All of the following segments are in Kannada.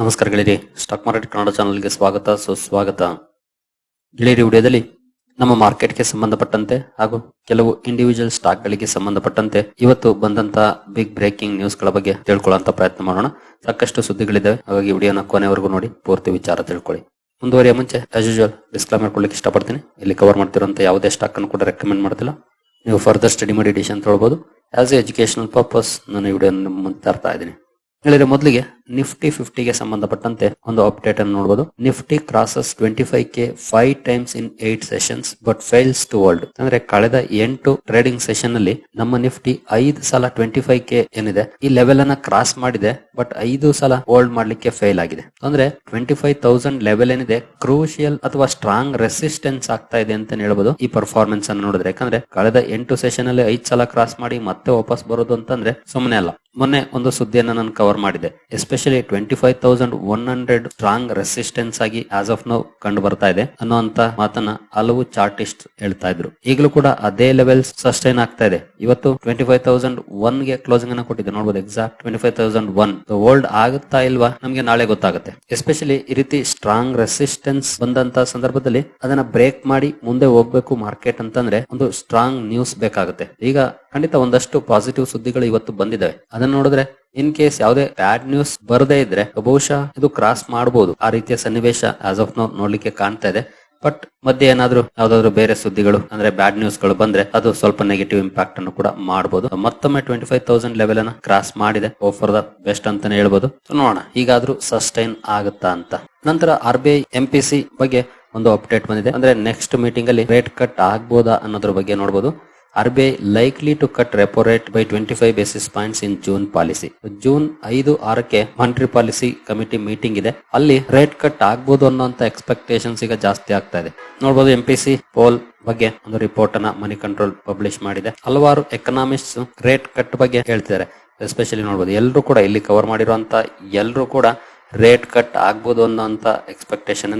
ನಮಸ್ಕಾರ ಸ್ಟಾಕ್ ಮಾರ್ಕೆಟ್ ಕನ್ನಡ ಚಾನಲ್ಗೆ ಸ್ವಾಗತ, ಸುಸ್ವಾಗತ. ಗೆಳೆಯರಿ ವಿಡಿಯೋದಲ್ಲಿ ನಮ್ಮ ಮಾರ್ಕೆಟ್ಗೆ ಸಂಬಂಧಪಟ್ಟಂತೆ ಹಾಗೂ ಕೆಲವು ಇಂಡಿವಿಜುವಲ್ ಸ್ಟಾಕ್ ಗಳಿಗೆ ಸಂಬಂಧಪಟ್ಟಂತೆ ಇವತ್ತು ಬಂದಂತ ಬಿಗ್ ಬ್ರೇಕಿಂಗ್ ನ್ಯೂಸ್ಗಳ ಬಗ್ಗೆ ತಿಳ್ಕೊಳ್ಳುವಂತ ಪ್ರಯತ್ನ ಮಾಡೋಣ. ಸಾಕಷ್ಟು ಸುದ್ದಿಗಳಿದ್ದಾವೆ. ಹಾಗಾಗಿ ವಿಡಿಯೋನ ಕೊನೆವರೆಗೂ ನೋಡಿ, ಪೂರ್ತಿ ವಿಚಾರ ತಿಳ್ಕೊಳ್ಳಿ. ಮುಂದುವರಿಯ ಮುಂಚೆ ಆಸ್ ಯೂಶುವಲ್ ಡಿಸ್ಕ್ಲೈಮರ್ ಕೊಡ್ಲಿಕ್ಕೆ ಇಷ್ಟಪಡ್ತೀನಿ. ಇಲ್ಲಿ ಕವರ್ ಮಾಡ್ತಿರುವಂತ ಯಾವುದೇ ಸ್ಟಾಕ್ ಅನ್ನು ಕೂಡ ರೆಕಮೆಂಡ್ ಮಾಡ್ತಿಲ್ಲ. ನೀವು ಫರ್ದರ್ ಸ್ಟಡಿ ಮಾಡಿ ಡಿಶ್ ಅಂತ ಹೇಳ್ಬೋದು ಆಸ್ ಎ ಎಜುಕೇಶನಲ್ ಪರ್ಪಸ್ ನಾನು ಈ ವಿಡಿಯೋ ಮುಂದೆ ತರ್ತಾ ಇದ್ದೀನಿ. ಹೇಳಿದ್ರೆ ಮೊದಲಿಗೆ ನಿಫ್ಟಿ ಫಿಫ್ಟಿಗೆ ಸಂಬಂಧಪಟ್ಟಂತೆ ಒಂದು ಅಪ್ಡೇಟ್ ಅನ್ನು ನೋಡಬಹುದು Nifty crosses twenty five K five times in eight sessions but fails to world ಅಂದ್ರೆ ಕಳೆದ ಎಂಟು ಟ್ರೇಡಿಂಗ್ ಸೆಷನ್ ಅಲ್ಲಿ ನಮ್ಮ ನಿಫ್ಟಿ ಐದು ಸಲ ಟ್ವೆಂಟಿ ಫೈವ್ ಕೆ ಏನಿದೆ, ಈ ಲೆವೆಲ್ ಅನ್ನ ಕ್ರಾಸ್ ಮಾಡಿದೆ ಬಟ್ ಐದು ಸಲ ಹೋಲ್ಡ್ ಮಾಡ್ಲಿಕ್ಕೆ ಫೇಲ್ ಆಗಿದೆ. ಅಂದ್ರೆ ಟ್ವೆಂಟಿ ಫೈವ್ ತೌಸಂಡ್ ಲೆವೆಲ್ ಏನಿದೆ ಕ್ರೂಷಿಯಲ್ ಅಥವಾ ಸ್ಟ್ರಾಂಗ್ ರೆಸಿಸ್ಟೆನ್ಸ್ ಆಗ್ತಾ ಇದೆ ಅಂತ ಹೇಳ್ಬೋದು ಈ ಪರ್ಫಾರ್ಮೆನ್ಸ್ ಅನ್ನು ನೋಡಿದ್ರೆ. ಯಾಕಂದ್ರೆ ಕಳೆದ ಎಂಟು ಸೆಷನ್ ಅಲ್ಲಿ ಐದ್ ಸಲ ಕ್ರಾಸ್ ಮಾಡಿ ಮತ್ತೆ ವಾಪಸ್ ಬರೋದು ಅಂತಂದ್ರೆ ಸುಮ್ಮನೆ ಅಲ್ಲ. ಮೊನ್ನೆ ಒಂದು ಸುದ್ದಿಯನ್ನ ನಾನು ಕವರ್ ಮಾಡಿದೆ. Especially twenty five thousand one hundred strong resistance ಆಗಿ ಆಸ್ ಆಫ್ ನೋ ಕಂಡು ಬರ್ತಾ ಇದೆ ಅನ್ನುವಂತ ಮಾತನ್ನ ಹಲವು ಚಾರ್ಟಿಸ್ಟ್ ಹೇಳ್ತಾ ಇದ್ರು. ಈಗಲೂ ಕೂಡ ಅದೇ ಲೆವೆಲ್ ಸಸ್ಟೈನ್ ಆಗ್ತಾ ಇದೆ. ಇವತ್ತು ಟ್ವೆಂಟಿ ಫೈವ್ ತೌಸಂಡ್ ಒನ್ಗೆ ಕ್ಲೋಸಿಂಗ್ ಅನ್ನ ಕೊಟ್ಟಿದೆ ನೋಡಬಹುದು exact twenty five thousand one hold ಆಗುತ್ತಾ ಇಲ್ವಾ? ನಮಗೆ ನಾಳೆ ಗೊತ್ತಾಗುತ್ತೆ. ಎಸ್ಪೆಷಲಿ ಈ ರೀತಿ ಸ್ಟ್ರಾಂಗ್ ರೆಸಿಸ್ಟೆನ್ಸ್ ಬಂದಂತ ಸಂದರ್ಭದಲ್ಲಿ ಅದನ್ನ ಬ್ರೇಕ್ ಮಾಡಿ ಮುಂದೆ ಹೋಗ್ಬೇಕು ಮಾರ್ಕೆಟ್ ಅಂತಂದ್ರೆ ಒಂದು ಸ್ಟ್ರಾಂಗ್ ನ್ಯೂಸ್ ಬೇಕಾಗುತ್ತೆ. ಈಗ ಖಂಡಿತ ಒಂದಷ್ಟು ಪಾಸಿಟಿವ್ ಸುದ್ದಿಗಳು ಇವತ್ತು ಬಂದಿದ್ದಾವೆ ಅದನ್ನ ನೋಡಿದ್ರೆ ಇನ್ ಕೇಸ್ ಯಾವುದೇ ಬ್ಯಾಡ್ ನ್ಯೂಸ್ ಬರದೇ ಇದ್ರೆ, ಬಹುಶಃ ಇದು ಕ್ರಾಸ್ ಮಾಡಬಹುದು ಆ ರೀತಿಯ ಸನ್ನಿವೇಶ ಆಸ್ ಆಫ್ ನೋ ನೋಡ್ಲಿಕ್ಕೆ ಕಾಣ್ತಾ ಇದೆ. ಬಟ್ ಮಧ್ಯೆ ಏನಾದ್ರೂ ಯಾವ್ದಾದ್ರು ಬೇರೆ ಸುದ್ದಿಗಳು, ಅಂದ್ರೆ ಬ್ಯಾಡ್ ನ್ಯೂಸ್ಗಳು ಬಂದ್ರೆ ಅದು ಸ್ವಲ್ಪ ನೆಗೆಟಿವ್ ಇಂಪ್ಯಾಕ್ಟ್ ಅನ್ನು ಕೂಡ ಮಾಡಬಹುದು ಮತ್ತೊಮ್ಮೆ ಟ್ವೆಂಟಿ ಫೈವ್ ತೌಸಂಡ್ ಲೆವೆಲ್ ಅನ್ನ ಕ್ರಾಸ್ ಮಾಡಿದೆ. ಫಾರ್ ದ ಬೆಸ್ಟ್ ಅಂತಾನೆ ಹೇಳ್ಬೋದು. ನೋಡೋಣ ಈಗಾದ್ರೂ ಸಸ್ಟೈನ್ ಆಗುತ್ತಾ ಅಂತ. ನಂತರ R B I M P C ಬಗ್ಗೆ ಒಂದು ಅಪ್ಡೇಟ್ ಬಂದಿದೆ. ಅಂದ್ರೆ ನೆಕ್ಸ್ಟ್ ಮೀಟಿಂಗ್ ಅಲ್ಲಿ ರೇಟ್ ಕಟ್ ಆಗ್ಬೋದಾ ಅನ್ನೋದ್ರ ಬಗ್ಗೆ ನೋಡಬಹುದು R B I likely to cut repo rate by twenty five basis points in June policy June ಐದು ಆರಕ್ಕೆ ಮಾನಿಟರಿ ಪಾಲಿಸಿ ಕಮಿಟಿ ಮೀಟಿಂಗ್ ಇದೆ. ಅಲ್ಲಿ ರೇಟ್ ಕಟ್ ಆಗ್ಬೋದು ಅನ್ನೋಂತ ಎಕ್ಸ್ಪೆಕ್ಟೇಷನ್ಸ್ ಈಗ ಜಾಸ್ತಿ ಆಗ್ತಾ ಇದೆ. ನೋಡಬಹುದು ಎಂ ಸಿ ಪೋಲ್ ಬಗ್ಗೆ ಒಂದು ರಿಪೋರ್ಟ್ ಅನ್ನ ಮನಿ ಕಂಟ್ರೋಲ್ ಪಬ್ಲಿಷ್ ಮಾಡಿದೆ. ಹಲವಾರು ಎಕನಾಮಿಕ್ಸ್ ರೇಟ್ ಕಟ್ ಬಗ್ಗೆ ಹೇಳ್ತಿದ್ದಾರೆ. ಎಸ್ಪೆಷಲಿ ನೋಡಬಹುದು ಎಲ್ಲರೂ ಕೂಡ ಇಲ್ಲಿ ಕವರ್ ಮಾಡಿರುವಂತ ಎಲ್ಲರೂ ಕೂಡ ರೇಟ್ ಕಟ್ ಆಗ್ಬೋದು ಅನ್ನೋ ಎಕ್ಸ್ಪೆಕ್ಟೇಷನ್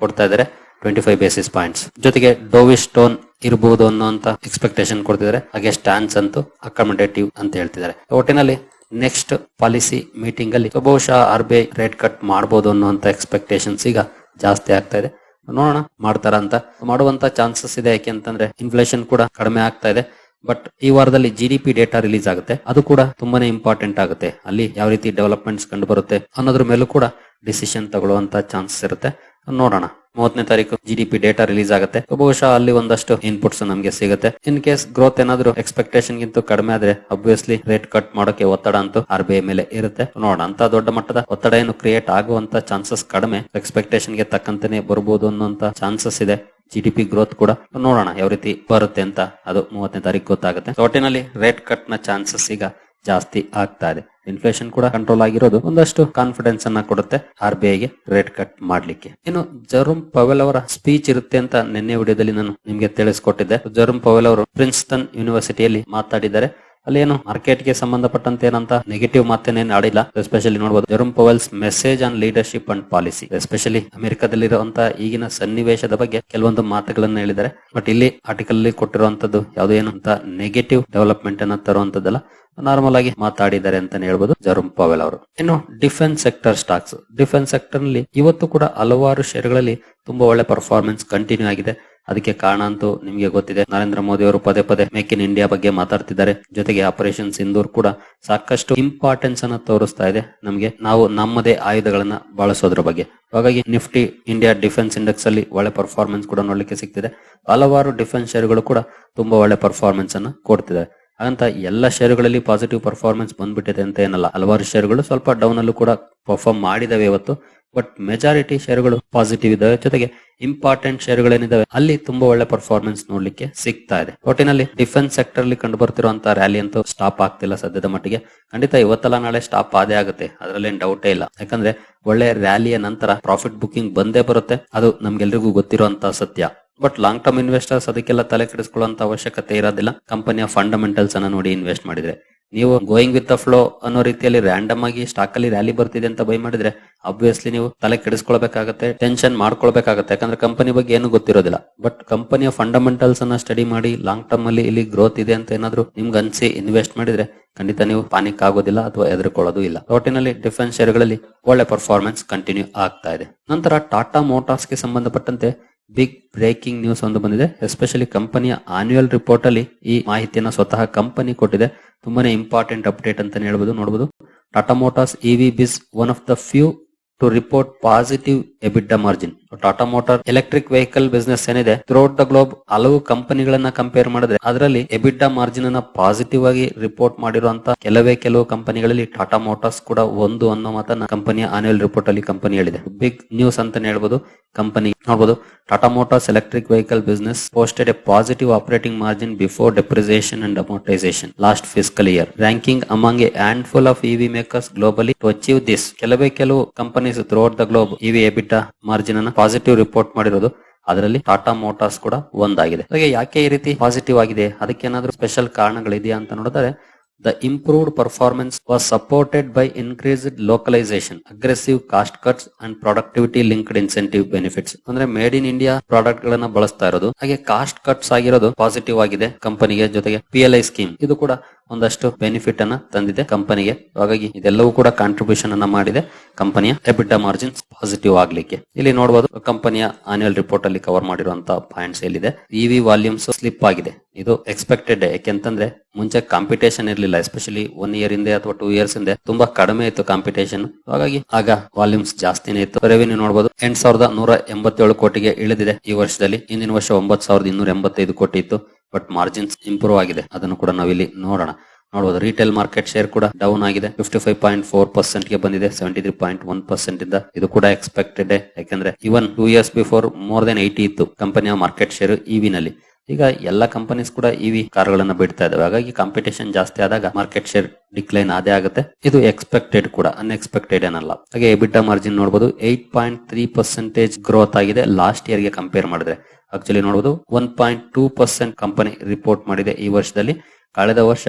ಕೊಡ್ತಾ ಇದ್ದಾರೆ. ಟ್ವೆಂಟಿ ಫೈವ್ ಬೇಸಿಸ್ ಪಾಯಿಂಟ್ಸ್ ಜೊತೆಗೆ ಡೋವಿ ಸ್ಟೋನ್ ಇರಬಹುದು ಅನ್ನುವಂತ ಎಕ್ಸ್ಪೆಕ್ಟೇಷನ್ ಕೊಡ್ತಿದ್ದಾರೆ. ಹಾಗೆ ಸ್ಟ್ಯಾನ್ಸ್ ಅಂತೂ ಅಕಾಮಡೇಟಿವ್ ಅಂತ ಹೇಳ್ತಿದ್ದಾರೆ. ಒಟ್ಟಿನಲ್ಲಿ ನೆಕ್ಸ್ಟ್ ಪಾಲಿಸಿ ಮೀಟಿಂಗ್ ಅಲ್ಲಿ ಬಹುಶಃ R B I rate cut ಮಾಡಬಹುದು ಅನ್ನುವಂತ ಎಕ್ಸ್ಪೆಕ್ಟೇಷನ್ಸ್ ಈಗ ಜಾಸ್ತಿ ಆಗ್ತಾ ಇದೆ. ನೋಡೋಣ ಮಾಡ್ತಾರ ಅಂತ. ಮಾಡುವಂತ ಚಾನ್ಸಸ್ ಇದೆ ಯಾಕೆ ಅಂತಂದ್ರೆ ಇನ್ಫ್ಲೇಷನ್ ಕೂಡ ಕಡಿಮೆ ಆಗ್ತಾ ಇದೆ. ಬಟ್ ಈ ವಾರದಲ್ಲಿ G D P data release ಆಗುತ್ತೆ. ಅದು ಕೂಡ ತುಂಬಾನೇ ಇಂಪಾರ್ಟೆಂಟ್ ಆಗುತ್ತೆ. ಅಲ್ಲಿ ಯಾವ ರೀತಿ ಡೆವಲಪ್ಮೆಂಟ್ಸ್ ಕಂಡು ಬರುತ್ತೆ ಅನ್ನೋದ್ರ ಮೇಲೂ ಕೂಡ ಡಿಸಿಷನ್ ತಗೊಳ್ಳುವಂತ ಚಾನ್ಸಸ್ ಇರುತ್ತೆ. ನೋಡೋಣ. ಮೂವತ್ತನೇ ತಾರೀಕು G D P data release ಆಗುತ್ತೆ. ಬಹುಶಃ ಅಲ್ಲಿ ಒಂದಷ್ಟು ಇನ್ಪುಟ್ಸ್ ನಮಗೆ ಸಿಗುತ್ತೆ. ಇನ್ ಕೇಸ್ ಗ್ರೋತ್ ಏನಾದ್ರು ಎಕ್ಸ್ಪೆಕ್ಟೇಷನ್ ಗಿಂತ ಕಡಿಮೆ ಆದ್ರೆ ಅಬ್ವಿಯಸ್ಲಿ ರೇಟ್ ಕಟ್ ಮಾಡೋಕೆ ಒತ್ತಡ ಅಂತೂ ಆರ್ ಬಿ ಐ ಮೇಲೆ ಇರುತ್ತೆ. ನೋಡೋಣ. ಅಂತ ದೊಡ್ಡ ಮಟ್ಟದ ಒತ್ತಡ ಏನು ಕ್ರಿಯೇಟ್ ಆಗುವಂತ ಚಾನ್ಸಸ್ ಕಡಿಮೆ. ಎಕ್ಸ್ಪೆಕ್ಟೇಷನ್ಗೆ ತಕ್ಕಂತಾನೆ ಬರಬಹುದು ಅನ್ನೋಂತ ಚಾನ್ಸಸ್ ಇದೆ. ಜಿ ಡಿ ಪಿ ಗ್ರೋತ್ ಕೂಡ. ನೋಡೋಣ ಯಾವ ರೀತಿ ಬರುತ್ತೆ ಅಂತ ಅದು ಮೂವತ್ತನೇ ತಾರೀಕು ಗೊತ್ತಾಗುತ್ತೆ. ಒಟ್ಟಿನಲ್ಲಿ ರೇಟ್ ಕಟ್ನ ಚಾನ್ಸಸ್ ಈಗ ಜಾಸ್ತಿ ಆಗ್ತಾ ಇದೆ. ಇನ್ಫ್ಲೇಷನ್ ಕೂಡ ಕಂಟ್ರೋಲ್ ಆಗಿರೋದು ಒಂದಷ್ಟು ಕಾನ್ಫಿಡೆನ್ಸ್ ಅನ್ನ ಕೊಡುತ್ತೆ ಆರ್ ಬಿ ಐಗೆ ರೇಟ್ ಕಟ್ ಮಾಡ್ಲಿಕ್ಕೆ. ಇನ್ನು ಜರುಮ್ ಪವೆಲ್ ಅವರ ಸ್ಪೀಚ್ ಇರುತ್ತೆ ಅಂತ ನಿನ್ನೆ ವಿಡಿಯೋದಲ್ಲಿ ನಾನು ನಿಮ್ಗೆ ತಿಳಿಸ್ಕೊಟ್ಟಿದ್ದೆ. ಜರುಮ್ ಪವೆಲ್ ಅವರು ಪ್ರಿನ್ಸ್ಟನ್ ಯೂನಿವರ್ಸಿಟಿಯಲ್ಲಿ ಮಾತಾಡಿದ್ದಾರೆ. ಅಲ್ಲಿ ಏನು ಮಾರ್ಕೆಟ್ಗೆ ಸಂಬಂಧಪಟ್ಟಂತೆ ಏನಂತ ನೆಗೆಟಿವ್ ಮಾತೇನೇನು ಆಡಿಲ್ಲ. ಎಸ್ಪೆಷಲಿ ನೋಡಬಹುದು Jerome Powell's message on leadership and policy especially ಅಮೆರಿಕದಲ್ಲಿರುವಂತಹ ಈಗಿನ ಸನ್ನಿವೇಶದ ಬಗ್ಗೆ ಕೆಲವೊಂದು ಮಾತುಗಳನ್ನ ಹೇಳಿದ್ದಾರೆ. ಬಟ್ ಇಲ್ಲಿ ಆರ್ಟಿಕಲ್ ಅಲ್ಲಿ ಕೊಟ್ಟಿರುವಂತದ್ದು ಯಾವುದೇ ಅಂತ ನೆಗೆಟಿವ್ ಡೆವಲಪ್ಮೆಂಟ್ ಅನ್ನ ತರುವಂತದ್ದಲ್ಲ. ನಾರ್ಮಲ್ ಆಗಿ ಮಾತಾಡಿದ್ದಾರೆ ಅಂತಾನೆ ಹೇಳ್ಬೋದು ಜರುಮ್ ಪವೆಲ್ ಅವರು. ಇನ್ನು ಡಿಫೆನ್ಸ್ ಸೆಕ್ಟರ್ ಸ್ಟಾಕ್ಸ್ ಡಿಫೆನ್ಸ್ ಸೆಕ್ಟರ್ನಲ್ಲಿ ಇವತ್ತು ಕೂಡ ಹಲವಾರು ಶೇರ್ಗಳಲ್ಲಿ ತುಂಬಾ ಒಳ್ಳೆ ಪರ್ಫಾರ್ಮೆನ್ಸ್ ಕಂಟಿನ್ಯೂ ಆಗಿದೆ. ಅದಕ್ಕೆ ಕಾರಣ ಅಂತೂ ನಿಮಗೆ ಗೊತ್ತಿದೆ. ನರೇಂದ್ರ ಮೋದಿ ಅವರು ಪದೇ ಪದೇ ಮೇಕ್ ಇನ್ ಇಂಡಿಯಾ ಬಗ್ಗೆ ಮಾತಾಡ್ತಿದ್ದಾರೆ. ಜೊತೆಗೆ ಆಪರೇಷನ್ ಸಿಂಧೂರ್ ಕೂಡ ಸಾಕಷ್ಟು ಇಂಪಾರ್ಟೆನ್ಸ್ ಅನ್ನ ತೋರಿಸ್ತಾ ಇದೆ ನಮಗೆ. ನಾವು ನಮ್ಮದೇ ಆಯುಧಗಳನ್ನ ಬಳಸೋದ್ರ ಬಗ್ಗೆ. ಹಾಗಾಗಿ ನಿಫ್ಟಿ ಇಂಡಿಯಾ ಡಿಫೆನ್ಸ್ ಇಂಡೆಕ್ಸ್ ಅಲ್ಲಿ ಒಳ್ಳೆ ಪರ್ಫಾರ್ಮೆನ್ಸ್ ಕೂಡ ನೋಡ್ಲಿಕ್ಕೆ ಸಿಗ್ತಿದೆ. ಹಲವಾರು ಡಿಫೆನ್ಸ್ ಶೇರ್ಗಳು ಕೂಡ ತುಂಬಾ ಒಳ್ಳೆ ಪರ್ಫಾರ್ಮೆನ್ಸ್ ಅನ್ನ ಕೊಡ್ತಿದೆ. ಹಾಗಂತ ಎಲ್ಲ ಷೇರುಗಳಲ್ಲಿ ಪಾಸಿಟಿವ್ ಪರ್ಫಾರ್ಮೆನ್ಸ್ ಬಂದ್ಬಿಟ್ಟಿದೆ ಅಂತ ಏನಲ್ಲ. ಹಲವಾರು ಷೇರುಗಳು ಸ್ವಲ್ಪ ಡೌನ್ ಅಲ್ಲೂ ಕೂಡ ಪರ್ಫಾರ್ಮ್ ಮಾಡಿದವೆ ಇವತ್ತು. ಬಟ್ ಮೆಜಾರಿಟಿ ಷೇರುಗಳು ಪಾಸಿಟಿವ್ ಇದಾವೆ ಜೊತೆಗೆ ಇಂಪಾರ್ಟೆಂಟ್ ಷೇರುಗಳೇನಿದಾವೆ ಅಲ್ಲಿ ತುಂಬಾ ಒಳ್ಳೆ ಪರ್ಫಾರ್ಮೆನ್ಸ್ ನೋಡ್ಲಿಕ್ಕೆ ಸಿಗ್ತಾ ಇದೆ. ಒಟ್ಟಿನಲ್ಲಿ ಡಿಫೆನ್ಸ್ ಸೆಕ್ಟರ್ ಅಲ್ಲಿ ಕಂಡು ಬರ್ತಿರುವಂತಹ ರ್ಯಾಲಿ ಅಂತೂ ಸ್ಟಾಪ್ ಆಗ್ತಿಲ್ಲ ಸದ್ಯದ ಮಟ್ಟಿಗೆ. ಖಂಡಿತ ಇವತ್ತಲ್ಲ ನಾಳೆ ಸ್ಟಾಪ್ ಆದೇ ಆಗುತ್ತೆ. ಅದರಲ್ಲೇನ್ ಡೌಟೇ ಇಲ್ಲ. ಯಾಕಂದ್ರೆ ಒಳ್ಳೆ ರ್ಯಾಲಿಯ ನಂತರ ಪ್ರಾಫಿಟ್ ಬುಕಿಂಗ್ ಬಂದೇ ಬರುತ್ತೆ. ಅದು ನಮ್ಗೆಲ್ರಿಗೂ ಗೊತ್ತಿರುವಂತಹ ಸತ್ಯ. ಬಟ್ ಲಾಂಗ್ ಟರ್ಮ್ ಇನ್ವೆಸ್ಟರ್ಸ್ ಅದಕ್ಕೆಲ್ಲ ತಲೆ ಕೆಡಿಸ್ಕೊಳ್ಳುವಂತ ಅವಶ್ಯಕತೆ ಇರೋದಿಲ್ಲ. ಕಂಪನಿಯ ಫಂಡಮೆಂಟಲ್ಸ್ ಅನ್ನ ನೋಡಿ ಇನ್ವೆಸ್ಟ್ ಮಾಡಿದ್ರೆ. ನೀವು ಗೋಯಿಂಗ್ ವಿತ್ ದ ಫ್ಲೋ ಅನ್ನೋ ರೀತಿಯಲ್ಲಿ ರ್ಯಾಂಡಮ್ ಆಗಿ ಸ್ಟಾಕ್ ಅಲ್ಲಿ ರ್ಯಾಲಿ ಬರ್ತಿದೆ ಅಂತ ಬೈ ಮಾಡಿದ್ರೆ ಅಬ್ವಿಯಸ್ಲಿ ನೀವು ತಲೆ ಕೆಡಿಸ್ಕೊಳ್ಬೇಕಾಗತ್ತೆ ಟೆನ್ಷನ್ ಮಾಡ್ಕೊಳ್ಬೇಕಾಗತ್ತೆ. ಯಾಕಂದ್ರೆ ಕಂಪನಿ ಬಗ್ಗೆ ಏನು ಗೊತ್ತಿರೋದಿಲ್ಲ. ಬಟ್ ಕಂಪನಿಯ ಫಂಡಮೆಂಟಲ್ಸ್ ಅನ್ನ ಸ್ಟಡಿ ಮಾಡಿ ಲಾಂಗ್ ಟರ್ಮ್ ಅಲ್ಲಿ ಇಲ್ಲಿ ಗ್ರೋತ್ ಇದೆ ಅಂತ ಏನಾದ್ರು ನಿಮ್ಗೆ ಅನ್ಸಿ ಇನ್ವೆಸ್ಟ್ ಮಾಡಿದ್ರೆ, ಖಂಡಿತ ನೀವು ಪಾನಿಕ್ ಆಗೋದಿಲ್ಲ ಅಥವಾ ಎದುರುಕೊಳ್ಳೋದು ಇಲ್ಲ. ಒಟ್ಟಿನಲ್ಲಿ ಡಿಫೆನ್ಸ್ ಶೇರ್ಗಳಲ್ಲಿ ಒಳ್ಳೆ ಪರ್ಫಾರ್ಮೆನ್ಸ್ ಕಂಟಿನ್ಯೂ ಆಗ್ತಾ ಇದೆ. ನಂತರ ಟಾಟಾ ಮೋಟಾರ್ಸ್ಗೆ ಸಂಬಂಧಪಟ್ಟಂತೆ ಬಿಗ್ ಬ್ರೇಕಿಂಗ್ ನ್ಯೂಸ್ ಒಂದು ಬಂದಿದೆ. ಎಸ್ಪೆಷಲಿ ಕಂಪನಿಯ ಆನ್ಯುಯಲ್ ರಿಪೋರ್ಟ್ ಅಲ್ಲಿ ಈ ಮಾಹಿತಿಯನ್ನ ಸ್ವತಃ ಕಂಪನಿ ಕೊಟ್ಟಿದೆ. ತುಂಬಾನೇ ಇಂಪಾರ್ಟೆಂಟ್ ಅಪ್ಡೇಟ್ ಅಂತ ಹೇಳ್ಬೋದು ನೋಡಬಹುದು Tata Motors EV biz one of the few to report positive EBITDA margin Tata Motor electric vehicle business ಏನಿದೆ ಥ್ರೂಔಟ್ ದ ಗ್ಲೋಬ್ ಹಲವು ಕಂಪನಿಗಳನ್ನ ಕಂಪೇರ್ ಮಾಡಿದ್ರೆ ಅದರಲ್ಲಿ ಎಬಿಡ್ಡಾ ಮಾರ್ಜಿನ್ ಅನ್ನ ಪಾಸಿಟಿವ್ ಆಗಿ ರಿಪೋರ್ಟ್ ಮಾಡಿರುವಂತಹ ಕೆಲವೇ ಕೆಲವು ಕಂಪನಿಗಳಲ್ಲಿ ಟಾಟಾ ಮೋಟಾರ್ಸ್ ಕೂಡ ಒಂದು ಅನ್ನೋ ಮಾತನ್ನ ಕಂಪನಿಯ ಆನ್ಯುವಲ್ ರಿಪೋರ್ಟ್ ಅಲ್ಲಿ ಕಂಪನಿ ಹೇಳಿದೆ. ಬಿಗ್ ನ್ಯೂಸ್ ಅಂತಾನೆ ಹೇಳ್ಬೋದು. ಕಂಪನಿ ನೋಡಬಹುದು Tata Motors electric vehicle business posted a positive operating margin before depreciation and amortisation last fiscal year ranking among a handful of EV makers globally to achieve this ಕೆಲವೇ ಕೆಲವು companies throughout the globe EV EBITDA margin ಅನ್ನ ಪಾಸಿಟಿವ್ ರಿಪೋರ್ಟ್ ಮಾಡಿರೋದು. ಅದರಲ್ಲಿ ಟಾಟಾ ಮೋಟಾರ್ಸ್ ಕೂಡ ಒಂದಾಗಿದೆ. ಹಾಗೆ ಯಾಕೆ ಈ ರೀತಿ ಪಾಸಿಟಿವ್ ಆಗಿದೆ? ಅದಕ್ಕೆ ಏನಾದ್ರೂ ಸ್ಪೆಷಲ್ ಕಾರಣಗಳಿದೆಯಾ ಅಂತ ನೋಡಿದ್ರೆ the improved performance was supported by increased localisation aggressive cost cuts and productivity linked incentive benefits ಅಂದ್ರೆ ಮೇಡ್ ಇನ್ ಇಂಡಿಯಾ ಪ್ರಾಡಕ್ಟ್ ಗಳನ್ನ ಬಳಸ್ತಾ ಇರೋದು. ಹಾಗೆ ಕಾಸ್ಟ್ ಕಟ್ಸ್ ಆಗಿರೋದು ಪಾಸಿಟಿವ್ ಆಗಿದೆ. ಕಂಪನಿಗೆ ಜೊತೆಗೆ ಐ ಸ್ಕೀಮ್ ಇದು ಕೂಡ ಒಂದಷ್ಟು ಬೆನಿಫಿಟ್ ಅನ್ನ ತಂದಿದೆ ಕಂಪನಿಗೆ ಹಾಗಾಗಿ ಇದೆಲ್ಲವೂ ಕೂಡ ಕಾಂಟ್ರಿಬ್ಯೂಷನ್ ಅನ್ನ ಮಾಡಿದೆ ಕಂಪನಿಯ ಎಬಿಟಾ ಮಾರ್ಜಿನ್ಸ್ ಪಾಸಿಟಿವ್ ಆಗ್ಲಿಕ್ಕೆ. ಇಲ್ಲಿ ನೋಡಬಹುದು ಕಂಪನಿಯ ಆನ್ಯುವಲ್ ರಿಪೋರ್ಟ್ ಅಲ್ಲಿ ಕವರ್ ಮಾಡಿರುವಂತಹ ಪಾಯಿಂಟ್ಸ್ ಎಲ್ಲಿದೆ. ಇವಿ ವಾಲ್ಯೂಮ್ಸ್ ಸ್ಲಿಪ್ ಆಗಿದೆ. ಇದು ಎಕ್ಸ್ಪೆಕ್ಟೆಡ್ ಯಾಕೆಂತಂದ್ರೆ ಮುಂಚೆ ಕಾಂಪಿಟೇಷನ್ ಇರಲಿಲ್ಲ. ಎಸ್ಪೆಷಲಿ ಒನ್ ಇಯರ್ ಹಿಂದೆ ಅಥವಾ ಟೂ ಇಯರ್ಸ್ ಹಿಂದೆ ತುಂಬಾ ಕಡಿಮೆ ಇತ್ತು ಕಾಂಪಿಟೇಷನ್ ಹಾಗಾಗಿ ಆಗ ವಾಲ್ಯೂಮ್ಸ್ ಜಾಸ್ತಿನೇ ಇತ್ತು. ರೆವೆನ್ಯೂ ನೋಡಬಹುದು ಎಂಟ್ ಸಾವಿರದ ನೂರ ಎಂಬತ್ತೇಳು ಕೋಟಿಗೆ ಇಳಿದಿದೆ ಈ ವರ್ಷದಲ್ಲಿ. ಹಿಂದಿನ ವರ್ಷ ಒಂಬತ್ತು ಸಾವಿರದ ಇನ್ನೂರ ಎಂಬತ್ತೈದು ಕೋಟಿ ಇತ್ತು. ಬಟ್ ಮಾರ್ಜಿನ್ಸ್ ಇಂಪ್ರೂವ್ ಆಗಿದೆ. ಅದನ್ನು ಕೂಡ ನಾವಿಲ್ಲಿ ನೋಡೋಣ. ನೋಡಬಹುದು ರಿಟೇಲ್ ಮಾರ್ಕೆಟ್ ಶೇರ್ ಕೂಡ ಡೌನ್ ಆಗಿದೆ. ಫಿಫ್ಟಿ ಫೈವ್ ಪಾಯಿಂಟ್ ಫೋರ್ ಪರ್ಸೆಂಟ್ಗೆ ಬಂದಿದೆ. Seventy three point one percent ಇಂದ ಇದು ಕೂಡ ಎಕ್ಸ್ಪೆಕ್ಟೆಡ್ ಯಾಕಂದ್ರೆ even two years before more than eighty ಇತ್ತು ಕಂಪನಿಯ ಮಾರ್ಕೆಟ್ ಶೇರ್ ಇವಿನಲ್ಲಿ ಈಗ ಎಲ್ಲ ಕಂಪನೀಸ್ ಕೂಡ ಇವಿ ಕಾರ್ಗಳನ್ನ ಬಿಡ್ತಾ ಇದಾವೆ. ಹಾಗಾಗಿ ಕಾಂಪಿಟೇಷನ್ ಜಾಸ್ತಿ ಆದಾಗ ಮಾರ್ಕೆಟ್ ಶೇರ್ ಡಿಕ್ಲೈನ್ ಆದೇ ಆಗುತ್ತೆ. ಇದು ಎಕ್ಸ್ಪೆಕ್ಟೆಡ್ ಕೂಡ ಅನ್ಎಕ್ಸ್ಪೆಕ್ಟೆಡ್ ಏನಲ್ಲ. ಹಾಗೆ ಎಬಿಟಾ ಮಾರ್ಜಿನ್ ನೋಡಬಹುದು eight point three percentage growth ಆಗಿದೆ. ಲಾಸ್ಟ್ ಇಯರ್ಗೆ ಕಂಪೇರ್ ಮಾಡಿದ್ರೆ. ಆಕ್ಚುಲಿ ನೋಡಬಹುದು one point two percent company report ಮಾಡಿದೆ ಈ ವರ್ಷದಲ್ಲಿ. ಕಳೆದ ವರ್ಷ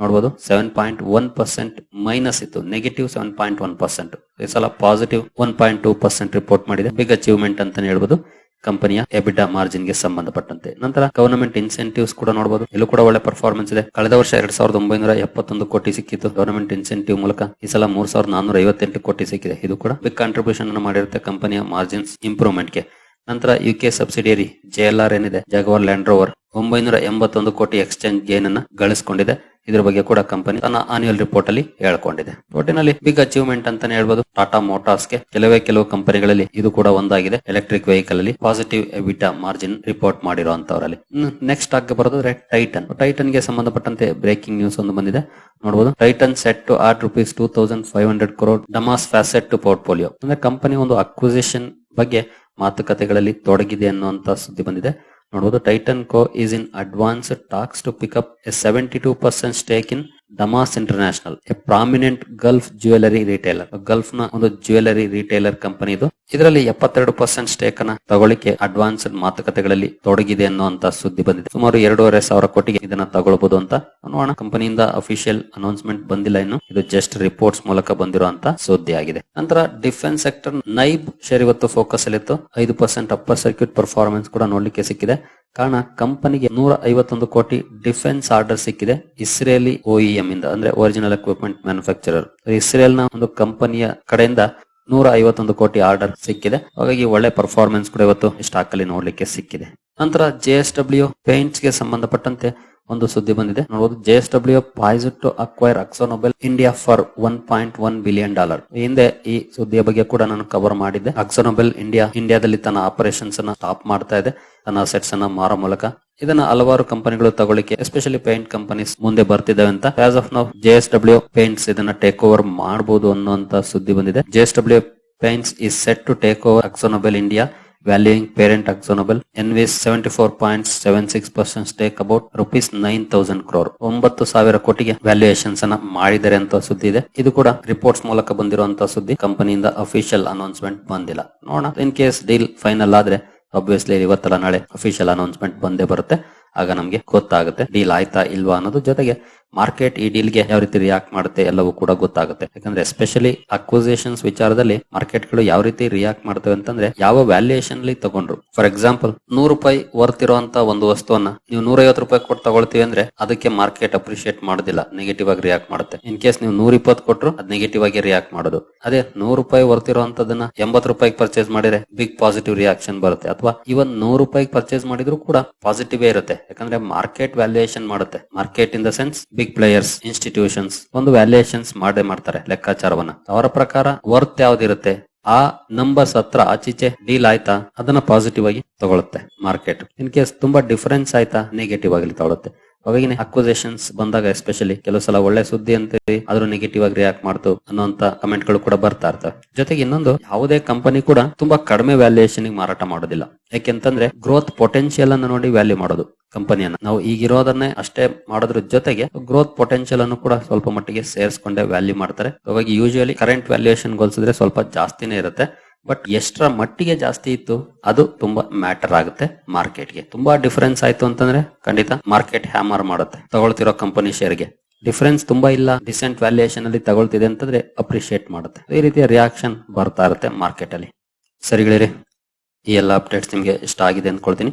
ನೋಡಬಹುದು seven point one percent minus ಇತ್ತು. Negative seven point one percent ಈ ಸಲ positive one point two percent report ಮಾಡಿದೆ. ಬಿಗ್ ಅಚೀವ್ಮೆಂಟ್ ಅಂತ ಹೇಳ್ಬಹುದು ಕಂಪನಿಯ ಎಬಿಟಾ ಮಾರ್ಜಿನ್ಗೆ ಸಂಬಂಧಪಟ್ಟಂತೆ. ನಂತರ ಗವರ್ನಮೆಂಟ್ ಇನ್ಸೆಂಟಿವ್ಸ್ ಕೂಡ ನೋಡಬಹುದು ಇಲ್ಲೂ ಕೂಡ ಒಳ್ಳೆ ಪರ್ಫಾರ್ಮೆನ್ಸ್ ಇದೆ. ಕಳೆದ ವರ್ಷ ಎರಡ್ ಸಾವಿರದ ಒಂಬೈನೂರ ಎಪ್ಪತ್ತೊಂದು ಕೋಟಿ ಸಿಕ್ಕಿತ್ತು. ಗವರ್ನಮೆಂಟ್ ಇನ್ಸೆಂಟಿವ್ ಮೂಲಕ ಈ ಸಲ ಮೂರ್ ಸಾವಿರದ ನಾನೂರ ಐವತ್ತೆಂಟು ಕೋಟಿ ಸಿಕ್ಕಿದೆ. ಇದು ಕೂಡ ಬಿಗ್ ಕಾಂಟ್ರಿಬ್ಯೂಷನ್ ಮಾಡಿರುತ್ತೆ ಕಂಪನಿಯ ಮಾರ್ಜಿನ್ಸ್ ಇಂಪ್ರೂವ್ಮೆಂಟ್ಗೆ. ನಂತರ ಯುಕೆ ಸಬ್ಸಿಡಿಯರಿ ಜೆಎಲ್ಆರ್ ಏನಿದೆ ಜಾಗವಾರ್ ಲ್ಯಾಂಡ್ ರೋವರ್ ಒಂಬೈನೂರ ಎಂಬತ್ತೊಂದು ಕೋಟಿ ಎಕ್ಸ್ಚೇಂಜ್ ಗೇನ್ ಅನ್ನ ಗಳಿಸಿಕೊಂಡಿದೆ. ಇದ್ರ ಬಗ್ಗೆ ಕೂಡ ಕಂಪನಿ ತನ್ನ ಆನ್ಯುವಲ್ ರಿಪೋರ್ಟ್ ಅಲ್ಲಿ ಹೇಳ್ಕೊಂಡಿದೆ. ಒಟ್ಟಿನಲ್ಲಿ ಬಿಗ್ ಅಚೀವ್ಮೆಂಟ್ ಅಂತಾನೆ ಹೇಳ್ಬೋದು. ಟಾಟಾ ಮೋಟಾರ್ಸ್ಗೆ ಕೆಲವೇ ಕೆಲವು ಕಂಪನಿಗಳಲ್ಲಿ ಇದು ಕೂಡ ಒಂದಾಗಿದೆ. ಎಲೆಕ್ಟ್ರಿಕ್ ವೆಹಿಕಲ್ ಅಲ್ಲಿ ಪಾಸಿಟಿವ್ ಎಬಿಟಾ ಮಾರ್ಜಿನ್ ರಿಪೋರ್ಟ್ ಮಾಡಿರುವಂತವರಲ್ಲಿ. ನೆಕ್ಸ್ಟ್ ಆಗಿ ಬರೋದಾದ್ರೆ ಟೈಟನ್ ಟೈಟನ್ಗೆ ಸಂಬಂಧಪಟ್ಟಂತೆ ಬ್ರೇಕಿಂಗ್ ನ್ಯೂಸ್ ಒಂದು ಬಂದಿದೆ. ನೋಡಬಹುದು Titan set to are rupees two thousand five hundred crore Damas facet to portfolio ಅಂದ್ರೆ ಕಂಪನಿ ಒಂದು ಅಕ್ವಿಸಿಷನ್ ಬಗ್ಗೆ ಮಾತುಕತೆಗಳಲ್ಲಿ ತೊಡಗಿದೆ ಅನ್ನುವಂತ ಸುದ್ದಿ ಬಂದಿದೆ. ನೋಡಬಹುದು Titan Co is in advance talks to pick up a seventy two percent stake in Damas International a prominent Gulf jewellery retailer ಗಲ್ಫ್ನ ಒಂದು ಜ್ಯುವೆಲರಿ ರಿಟೇಲರ್ ಕಂಪನಿ ಇದು. ಇದರಲ್ಲಿ ಎಪ್ಪತ್ತೆರಡು ಪರ್ಸೆಂಟ್ ಸ್ಟೇಕ್ ಅನ್ನ ತಗೊಳ್ಳಿಕ್ಕೆ ಅಡ್ವಾನ್ಸ್ ಮಾತುಕತೆಗಳಲ್ಲಿ ತೊಡಗಿದೆ ಅನ್ನುವಂತ ಸುದ್ದಿ ಬಂದಿದೆ. ಸುಮಾರು ಎರಡೂವರೆ ಸಾವಿರ ಕೋಟಿಗೆ ಇದನ್ನ ತಗೊಳ್ಬಹುದು ಅಂತ ನೋಡೋಣ. ಕಂಪನಿಯಿಂದ ಅಫಿಷಿಯಲ್ ಅನೌನ್ಸ್ಮೆಂಟ್ ಬಂದಿಲ್ಲ ಇನ್ನು. ಇದು ಜಸ್ಟ್ ರಿಪೋರ್ಟ್ಸ್ ಮೂಲಕ ಬಂದಿರುವಂತ ಸುದ್ದಿ ಆಗಿದೆ. ನಂತರ ಡಿಫೆನ್ಸ್ ಸೆಕ್ಟರ್ ನೈಬ್ ಶೇರ್ ಇವತ್ತು ಫೋಕಸ್ ಅಲ್ಲಿತ್ತು. ಐದು ಪರ್ಸೆಂಟ್ ಅಪ್ಪರ್ ಸರ್ಕ್ಯೂಟ್ ಪರ್ಫಾರ್ಮೆನ್ಸ್ ಕೂಡ ನೋಡ್ಲಿಕ್ಕೆ ಸಿಕ್ಕಿದೆ. ಕಾರಣ ಕಂಪನಿಗೆ ನೂರ ಐವತ್ತೊಂದು ಕೋಟಿ ಡಿಫೆನ್ಸ್ ಆರ್ಡರ್ ಸಿಕ್ಕಿದೆ ಇಸ್ರೇಲಿ ಓಇಎಂ ಇಂದ, ಅಂದ್ರೆ ಒರಿಜಿನಲ್ ಎಕ್ವಿಪ್ಮೆಂಟ್ ಮ್ಯಾನುಫ್ಯಾಕ್ಚರರ್ ಇಸ್ರೇಲ್ನ ಒಂದು ಕಂಪನಿಯ ಕಡೆಯಿಂದ ನೂರ ಐವತ್ತೊಂದು ಕೋಟಿ ಆರ್ಡರ್ ಸಿಕ್ಕಿದೆ. ಹಾಗಾಗಿ ಒಳ್ಳೆ ಪರ್ಫಾರ್ಮೆನ್ಸ್ ಕೂಡ ಇವತ್ತು ಸ್ಟಾಕ್ ಅಲ್ಲಿ ನೋಡ್ಲಿಕ್ಕೆ ಸಿಕ್ಕಿದೆ. ನಂತರ ಜೆ ಎಸ್ ಡಬ್ಲ್ಯೂ ಪೇಂಟ್ಸ್ಗೆ ಸಂಬಂಧಪಟ್ಟಂತೆ ಒಂದು ಸುದ್ದಿ ಬಂದಿದೆ. ನೋಡಬಹುದು J S W paints to acquire AkzoNobel India for one point one billion dollar ಹಿಂದೆ ಈ ಸುದ್ದಿಯ ಬಗ್ಗೆ ಕೂಡ ನಾನು ಕವರ್ ಮಾಡಿದ್ದೆ. ಅಕ್ಸೋನೊಬೆಲ್ ಇಂಡಿಯಾ ಇಂಡಿಯಾದಲ್ಲಿ ತನ್ನ ಆಪರೇಷನ್ಸ್ ಅನ್ನ ಸ್ಟಾಪ್ ಮಾಡ್ತಾ ಇದೆ. ತನ್ನ ಸೆಟ್ಸ್ ಅನ್ನ ಮಾರೋ ಮೂಲಕ ಇದನ್ನ ಹಲವಾರು ಕಂಪನಿಗಳು ತಗೊಳ್ಳಿಕ್ಕೆ ಎಸ್ಪೆಷಲಿ ಪೇಂಟ್ ಕಂಪನೀಸ್ ಮುಂದೆ ಬರ್ತಿದ್ದಾವೆ ಅಂತ. As of now J S W Paints ಇದನ್ನ ಟೇಕ್ ಓವರ್ ಮಾಡಬಹುದು ಅನ್ನುವಂತ ಸುದ್ದಿ ಬಂದಿದೆ. J S W Paints is set to take over AkzoNobel India valuing parent AkzoNobel NV's seventy four point seven six percent take about rupees nine thousand crore ಒಂಬತ್ತು ಸಾವಿರ ಕೋಟಿಗೆ ವ್ಯಾಲ್ಯೂಯೇಷನ್ಸ್ ಅನ್ನ ಮಾಡಿದ್ದಾರೆ ಅಂತ ಸುದ್ದಿ ಇದೆ. ಇದು ಕೂಡ ರಿಪೋರ್ಟ್ಸ್ ಮೂಲಕ ಬಂದಿರುವಂತಹ ಸುದ್ದಿ. ಕಂಪನಿಯಿಂದ ಅಫಿಷಿಯಲ್ ಅನೌನ್ಸ್ಮೆಂಟ್ ಬಂದಿಲ್ಲ. ನೋಡೋಣ. ಇನ್ ಕೇಸ್ ಡೀಲ್ ಫೈನಲ್ ಆದ್ರೆ ಅಬ್ವಿಯಸ್ಲಿ ಇವತ್ತಲ್ಲ ನಾಳೆ ಅಫಿಷಿಯಲ್ ಅನೌನ್ಸ್ಮೆಂಟ್ ಬಂದೇ ಬರುತ್ತೆ. ಆಗ ನಮಗೆ ಗೊತ್ತಾಗುತ್ತೆ. ಡೀಲ್ ಆಯ್ತಾ ಇಲ್ವಾ ಅನ್ನೋದು ಜೊತೆಗೆ ಮಾರ್ಕೆಟ್ ಈ ಡೀಲ್ಗೆ ಯಾವ ರೀತಿ ರಿಯಾಕ್ಟ್ ಮಾಡುತ್ತೆ ಎಲ್ಲವೂ ಕೂಡ ಗೊತ್ತಾಗುತ್ತೆ. ಯಾಕಂದ್ರೆ ಎಸ್ಪೆಷಲಿ ಅಕ್ವಿಸೇಷನ್ಸ್ ವಿಚಾರದಲ್ಲಿ ಮಾರ್ಕೆಟ್ಗಳು ಯಾವ ರೀತಿ ರಿಯಾಕ್ಟ್ ಮಾಡ್ತವೆ ಅಂತಂದ್ರೆ ಯಾವ ವ್ಯಾಲ್ಯೂಯೇಷನ್ ಅಲ್ಲಿ ತಗೊಂಡ್ರು. ಫಾರ್ ಎಕ್ಸಾಂಪಲ್ ನೂರು ರೂಪಾಯಿ ವರ್ತ್ ಇರುವಂತ ಒಂದು ವಸ್ತುವನ್ನ ನೀವು ನೂರೈವತ್ತು ರೂಪಾಯಿ ಕೊಟ್ಟು ತಗೊಳ್ತೀವಿ ಅಂದ್ರೆ ಅದಕ್ಕೆ ಮಾರ್ಕೆಟ್ ಅಪ್ರಿಶಿಯೇಟ್ ಮಾಡೋದಿಲ್ಲ ನೆಗೆಟಿವ್ ಆಗಿ ರಿಯಾಕ್ಟ್ ಮಾಡುತ್ತೆ. ಇನ್ ಕೇಸ್ ನೀವು ನೂರ ಇಪ್ಪತ್ತು ಕೊಟ್ಟರು ಅದ್ ನೆಗೆಟಿವ್ ಆಗಿ ರಿಯಾಕ್ಟ್ ಮಾಡೋದು. ಅದೇ ನೂರು ರೂಪಾಯಿ ವರ್ತ್ ಇರುವಂತದನ್ನ ಎಂಬತ್ತು ರೂಪಾಯಿಗೆ ಪರ್ಚೇಸ್ ಮಾಡಿದ್ರೆ ಬಿಗ್ ಪಾಸಿಟಿವ್ ರಿಯಾಕ್ಷನ್ ಬರುತ್ತೆ. ಅಥವಾ ಇವನ್ ನೂರು ರೂಪಾಯಿಗೆ ಪರ್ಚೇಸ್ ಮಾಡಿದ್ರು ಕೂಡ ಪಾಸಿಟಿವ್ ಇರುತ್ತೆ. ಯಾಕಂದ್ರೆ ಮಾರ್ಕೆಟ್ ವ್ಯಾಲ್ಯೂಯೇಷನ್ ಮಾಡುತ್ತೆ. Market in the sense big players institutions ಒಂದು ವ್ಯಾಲ್ಯೂಯೇಷನ್ಸ್ ಮಾಡೇ ಮಾಡ್ತಾರೆ ಲೆಕ್ಕಾಚಾರವನ್ನ. ಅವರ ಪ್ರಕಾರ ವರ್ತ್ ಯಾವ್ದಿರುತ್ತೆ? ಆ ನಂಬರ್ಸ್ ಹತ್ರ ಆಚೀಚೆ ಡೀಲ್ ಆಯ್ತಾ? ಅದನ್ನ ಪಾಸಿಟಿವ್ ಆಗಿ ತಗೊಳುತ್ತೆ ಮಾರ್ಕೆಟ್ ಇನ್ ಕೇಸ್ ತುಂಬಾ ಡಿಫರೆನ್ಸ್ ಆಯ್ತಾ? ನೆಗೆಟಿವ್ ಆಗಿ ತಗೊಳುತ್ತೆ. ಅವಾಗಿನ ಅಕ್ವಿಸೇಷನ್ಸ್ ಬಂದಾಗ ಎಸ್ಪೆಷಲಿ ಕೆಲವು ಸಲ ಒಳ್ಳೆ ಸುದ್ದಿ ಅಂತೇಳಿ ಆದ್ರೂ ನೆಗೆಟಿವ್ ಆಗಿ ರಿಯಾಕ್ಟ್ ಮಾಡ್ತು ಅನ್ನೋಂತ ಕಮೆಂಟ್ಗಳು ಕೂಡ ಬರ್ತಾ ಇರ್ತವೆ. ಜೊತೆಗೆ ಇನ್ನೊಂದು, ಯಾವುದೇ ಕಂಪನಿ ಕೂಡ ತುಂಬಾ ಕಡಿಮೆ ವ್ಯಾಲ್ಯೂಯೇಷನ್ ಮಾರಾಟ ಮಾಡೋದಿಲ್ಲ. ಯಾಕೆಂತಂದ್ರೆ ಗ್ರೋತ್ ಪೊಟೆನ್ಶಿಯಲ್ ಅನ್ನು ನೋಡಿ ವ್ಯಾಲ್ಯೂ ಮಾಡೋದು. ಕಂಪನಿಯನ್ನ. ನಾವು ಈಗಿರೋದನ್ನೇ ಅಷ್ಟೇ ಮಾಡೋದ್ರ ಜೊತೆಗೆ ಗ್ರೋತ್ ಪೊಟೆನ್ಶಿಯಲ್ ಅನ್ನು ಕೂಡ ಸ್ವಲ್ಪ ಮಟ್ಟಿಗೆ ಸೇರಿಸ್ಕೊಂಡೆ ವ್ಯಾಲ್ಯೂ ಮಾಡ್ತಾರೆ. ಹಾಗಾಗಿ ಯೂಶುವಲಿ ಕರೆಂಟ್ ವ್ಯಾಲ್ಯೂಯೇಷನ್ ಹೋಲಿಸಿದ್ರೆ ಸ್ವಲ್ಪ ಜಾಸ್ತಿನೇ ಇರುತ್ತೆ. ಬಟ್ ಎಷ್ಟರ ಮಟ್ಟಿಗೆ ಜಾಸ್ತಿ ಇತ್ತು ಅದು ತುಂಬಾ ಮ್ಯಾಟರ್ ಆಗುತ್ತೆ ಮಾರ್ಕೆಟ್ಗೆ ತುಂಬಾ ಡಿಫರೆನ್ಸ್ ಆಯ್ತು ಅಂತಂದ್ರೆ ಖಂಡಿತ ಮಾರ್ಕೆಟ್ ಹ್ಯಾಮರ್ ಮಾಡುತ್ತೆ ತಗೊಳ್ತಿರೋ ಕಂಪನಿ ಶೇರ್ಗೆ ಡಿಫರೆನ್ಸ್ ತುಂಬಾ ಇಲ್ಲ ಡಿಸೆಂಟ್ ವ್ಯಾಲ್ಯೂಯೇಷನ್ ಅಲ್ಲಿ ತಗೊಳ್ತಿದೆ ಅಂತಂದ್ರೆ ಅಪ್ರಿಶಿಯೇಟ್ ಮಾಡುತ್ತೆ. ಈ ರೀತಿಯ ರಿಯಾಕ್ಷನ್ ಬರ್ತಾ ಇರುತ್ತೆ ಮಾರ್ಕೆಟ್ ಅಲ್ಲಿ. ಸರಿಗಳಿರಿ ಈ ಎಲ್ಲ ಅಪ್ಡೇಟ್ಸ್ ನಿಮಗೆ ಇಷ್ಟ ಆಗಿದೆ ಅಂದ್ಕೊಳ್ತೀನಿ.